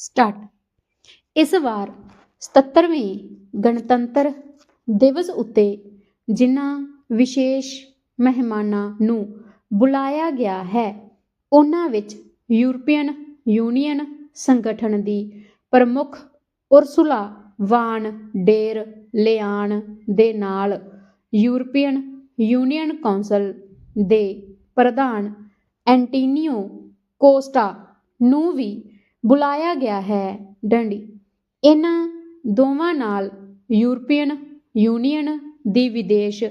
Start. ਇਸ ਵਾਰ 77ਵੇਂ ਗਣਤੰਤਰ ਦਿਵਸ ਉੱਤੇ ਜਿਨ੍ਹਾਂ ਵਿਸ਼ੇਸ਼ ਮਹਿਮਾਨਾਂ ਨੂੰ ਬੁਲਾਇਆ ਗਿਆ ਹੈ, ਉਹਨਾਂ ਵਿੱਚ ਯੂਰਪੀਅਨ ਯੂਨੀਅਨ ਸੰਗਠਨ ਦੀ ਪ੍ਰਮੁੱਖ ਉਰਸੁਲਾ ਵਾਨ ਡੇਰ ਲਿਆਨ ਦੇ ਨਾਲ ਯੂਰਪੀਅਨ ਯੂਨੀਅਨ ਕੌਂਸਲ ਦੇ ਪ੍ਰਧਾਨ ਐਂਟੀਨੀਓ ਕੋਸਟਾ ਨੂੰ ਵੀ ਬੁਲਾਇਆ ਗਿਆ ਹੈ ਡੰਡੀ। ਇਹਨਾਂ ਦੋਵਾਂ ਨਾਲ ਯੂਰਪੀਅਨ ਯੂਨੀਅਨ ਦੀ ਵਿਦੇਸ਼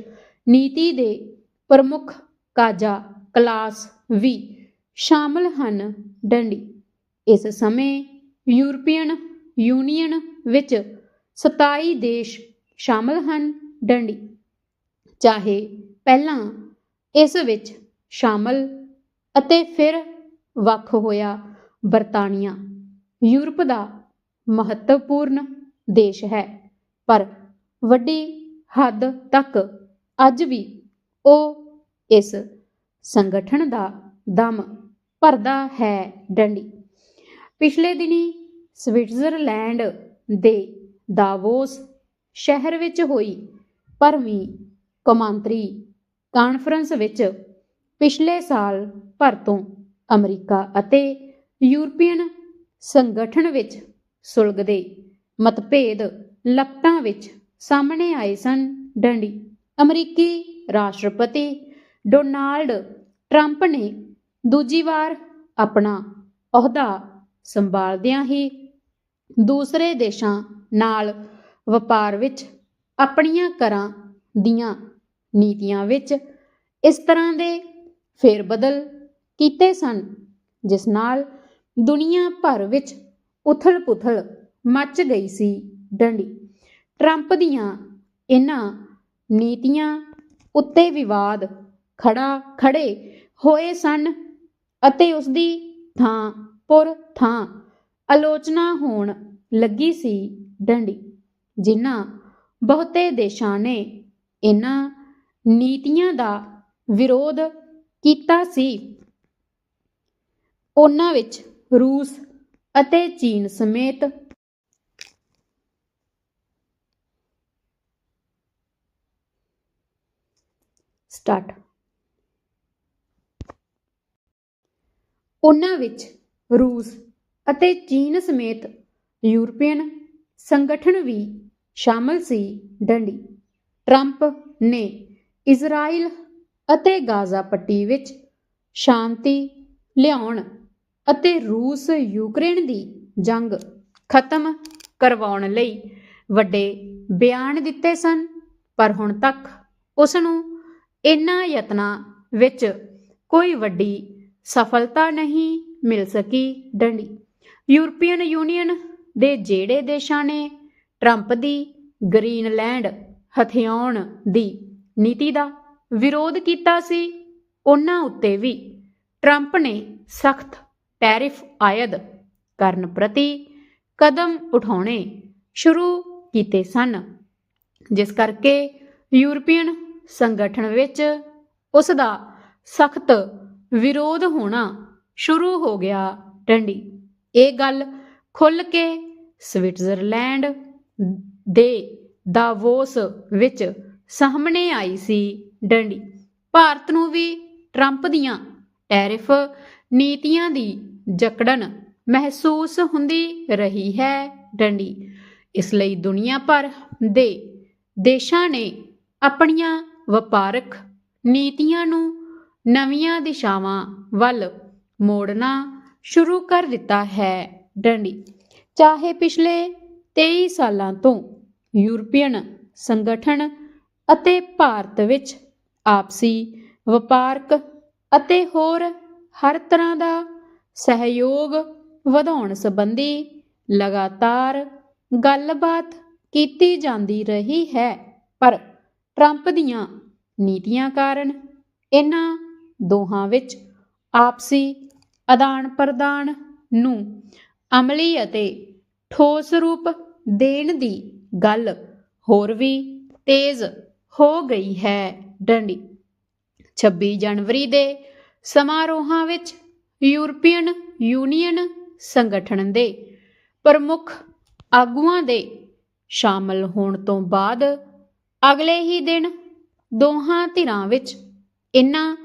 ਨੀਤੀ ਦੇ ਪ੍ਰਮੁੱਖ ਕਾਜਾ ਕਲਾਸ ਵੀ ਸ਼ਾਮਲ ਹਨ ਡੰਡੀ। ਇਸ ਸਮੇਂ ਯੂਰਪੀਅਨ ਯੂਨੀਅਨ ਵਿੱਚ 27 ਦੇਸ਼ ਸ਼ਾਮਲ ਹਨ ਡੰਡੀ। ਚਾਹੇ ਪਹਿਲਾਂ ਇਸ ਵਿੱਚ ਸ਼ਾਮਲ ਅਤੇ ਫਿਰ ਵੱਖ ਹੋਇਆ ਬਰਤਾਨੀਆ। ਯੂਰਪ ਦਾ ਮਹੱਤਵਪੂਰਨ ਦੇਸ਼ ਹੈ, ਪਰ ਵੱਡੀ ਹੱਦ ਤੱਕ ਅੱਜ ਵੀ ਉਹ ਇਸ ਸੰਗਠਨ ਦਾ ਦਮ ਭਰਦਾ ਹੈ ਡੰਡੀ। ਪਿਛਲੇ ਦਿਨੀ ਸਵਿਟਜ਼ਰਲੈਂਡ ਦੇ ਦਾਵੋਸ ਸ਼ਹਿਰ ਵਿੱਚ ਹੋਈ ਭਰਵੀਂ ਕੌਮਾਂਤਰੀ ਕਾਨਫਰੰਸ ਵਿੱਚ ਪਿਛਲੇ ਸਾਲ ਭਰ ਤੋਂ ਅਮਰੀਕਾ ਅਤੇ ਯੂਰਪੀਅਨ ਸੰਗਠਨ ਵਿੱਚ ਸੁਲਗਦੇ ਮਤਭੇਦ ਲਕਟਾਂ ਵਿੱਚ ਸਾਹਮਣੇ ਆਏ ਸਨ। ਡੰਡੀ, ਅਮਰੀਕੀ ਰਾਸ਼ਟਰਪਤੀ ਡੋਨਾਲਡ ਟਰੰਪ ਨੇ ਦੂਜੀ ਵਾਰ ਆਪਣਾ ਅਹੁਦਾ ਸੰਭਾਲਦਿਆਂ ਹੀ ਦੂਸਰੇ ਦੇਸ਼ਾਂ ਨਾਲ ਵਪਾਰ ਵਿੱਚ ਆਪਣੀਆਂ ਕਰਾਂ ਦੀਆਂ ਨੀਤੀਆਂ ਵਿੱਚ ਇਸ ਤਰ੍ਹਾਂ ਦੇ ਫੇਰਬਦਲ ਕੀਤੇ ਸਨ, ਜਿਸ ਨਾਲ ਦੁਨੀਆ ਭਰ ਵਿੱਚ ਉਥਲ-ਪੁਥਲ ਮੱਚ ਗਈ ਸੀ ਡੰਡੀ। ਟਰੰਪ ਦੀਆਂ ਇਹਨਾਂ ਨੀਤੀਆਂ ਉੱਤੇ ਵਿਵਾਦ ਖੜਾ ਖੜੇ ਹੋਏ ਸਨ ਅਤੇ ਉਸ ਦੀ ਥਾਂ ਪੁਰ ਥਾਂ ਆਲੋਚਨਾ ਹੋਣ ਲੱਗੀ ਸੀ ਡੰਡੀ, ਜਿਨ੍ਹਾਂ ਬਹੁਤੇ ਦੇਸ਼ਾਂ ਨੇ ਇਹਨਾਂ ਨੀਤੀਆਂ ਦਾ ਵਿਰੋਧ ਕੀਤਾ ਸੀ। ਉਹਨਾਂ ਵਿੱਚ ਰੂਸ ਅਤੇ ਚੀਨ ਸਮੇਤ। ਸਟਾਰਟ। ਉਹਨਾਂ ਵਿੱਚ ਰੂਸ ਅਤੇ ਚੀਨ ਸਮੇਤ ਯੂਰਪੀਅਨ ਸੰਗਠਨ ਵੀ ਸ਼ਾਮਲ ਸੀ। ਡੰਡੀ। ਟਰੰਪ ਨੇ ਇਜ਼ਰਾਈਲ ਅਤੇ ਗਾਜ਼ਾ ਪੱਟੀ ਵਿੱਚ ਸ਼ਾਂਤੀ ਲਿਆਉਣ ਅਤੇ ਰੂਸ ਯੂਕਰੇਨ ਦੀ ਜੰਗ ਖਤਮ ਕਰਵਾਉਣ ਲਈ ਵੱਡੇ ਬਿਆਨ ਦਿੱਤੇ ਸਨ, ਪਰ ਹੁਣ ਤੱਕ ਉਸ ਨੂੰ ਇਨ੍ਹਾਂ ਯਤਨਾਂ ਵਿੱਚ ਕੋਈ ਵੱਡੀ ਸਫਲਤਾ ਨਹੀਂ ਮਿਲ ਸਕੀ ਡੰਡੀ। ਯੂਰਪੀਅਨ ਯੂਨੀਅਨ ਦੇ ਜਿਹੜੇ ਦੇਸ਼ਾਂ ਨੇ ਟਰੰਪ ਦੀ ਗ੍ਰੀਨਲੈਂਡ ਹਥਿਆਉਣ ਦੀ ਨੀਤੀ ਦਾ ਵਿਰੋਧ ਕੀਤਾ ਸੀ, ਉਹਨਾਂ ਉੱਤੇ ਵੀ ਟਰੰਪ ਨੇ ਸਖਤ ਟੈਰਿਫ ਆਇਦ ਕਰਨ ਪ੍ਰਤੀ ਕਦਮ ਉਠਾਉਣੇ ਸ਼ੁਰੂ ਕੀਤੇ ਸਨ, ਜਿਸ ਕਰਕੇ ਯੂਰਪੀਅਨ ਸੰਗਠਨ ਵਿੱਚ ਉਸ ਦਾ ਸਖਤ ਵਿਰੋਧ ਹੋਣਾ ਸ਼ੁਰੂ ਹੋ ਗਿਆ। ਡੰਡੀ, ਇਹ ਗੱਲ ਖੁੱਲ ਕੇ ਸਵਿਟਜ਼ਰਲੈਂਡ ਦੇ ਦਾਵੋਸ ਵਿੱਚ ਸਾਹਮਣੇ ਆਈ ਸੀ। ਡੰਡੀ, ਭਾਰਤ ਨੂੰ ਵੀ ਟਰੰਪ ਦੀਆਂ ਟੈਰਿਫ ਨੀਤੀਆਂ ਦੀ ਜਕੜਨ ਮਹਿਸੂਸ ਹੁੰਦੀ ਰਹੀ ਹੈ ਡੰਡੀ। ਇਸ ਲਈ ਦੁਨੀਆ ਭਰ ਦੇ ਦੇਸ਼ਾਂ ਨੇ ਆਪਣੀਆਂ ਵਪਾਰਕ ਨੀਤੀਆਂ ਨੂੰ ਨਵੀਆਂ ਦਿਸ਼ਾਵਾਂ ਵੱਲ ਮੋੜਨਾ ਸ਼ੁਰੂ ਕਰ ਦਿੱਤਾ ਹੈ ਡੰਡੀ। ਚਾਹੇ ਪਿਛਲੇ 23 ਸਾਲਾਂ ਤੋਂ ਯੂਰਪੀਅਨ ਸੰਗਠਨ ਅਤੇ ਭਾਰਤ ਵਿੱਚ ਆਪਸੀ ਵਪਾਰਕ ਅਤੇ ਹੋਰ ਹਰ ਤਰ੍ਹਾਂ ਦਾ ਸਹਿਯੋਗ ਵਧਾਉਣ ਸੰਬੰਧੀ ਲਗਾਤਾਰ ਗੱਲਬਾਤ ਕੀਤੀ ਜਾਂਦੀ ਰਹੀ ਹੈ। ਪਰ ਟਰੰਪ ਦੀਆਂ ਨੀਤੀਆਂ ਕਾਰਨ ਇਹਨਾਂ ਦੋਹਾਂ ਵਿੱਚ ਆਪਸੀ ਆਦਾਨ ਪ੍ਰਦਾਨ ਨੂੰ ਅਮਲੀ ਅਤੇ ਠੋਸ ਰੂਪ ਦੇਣ ਦੀ ਗੱਲ ਹੋਰ ਵੀ ਤੇਜ਼ ਹੋ ਗਈ ਹੈ। ਡੰਡੀ 26 ਜਨਵਰੀ ਦੇ ਸਮਾਰੋਹਾਂ ਵਿੱਚ ਯੂਰਪੀਅਨ ਯੂਨੀਅਨ ਸੰਗਠਨ ਦੇ ਪ੍ਰਮੁੱਖ ਆਗੂਆਂ ਦੇ ਸ਼ਾਮਲ ਹੋਣ ਤੋਂ ਬਾਅਦ ਅਗਲੇ ਹੀ ਦਿਨ ਦੋਹਾਂ ਧਿਰਾਂ ਵਿੱਚ ਇਨ੍ਹਾਂ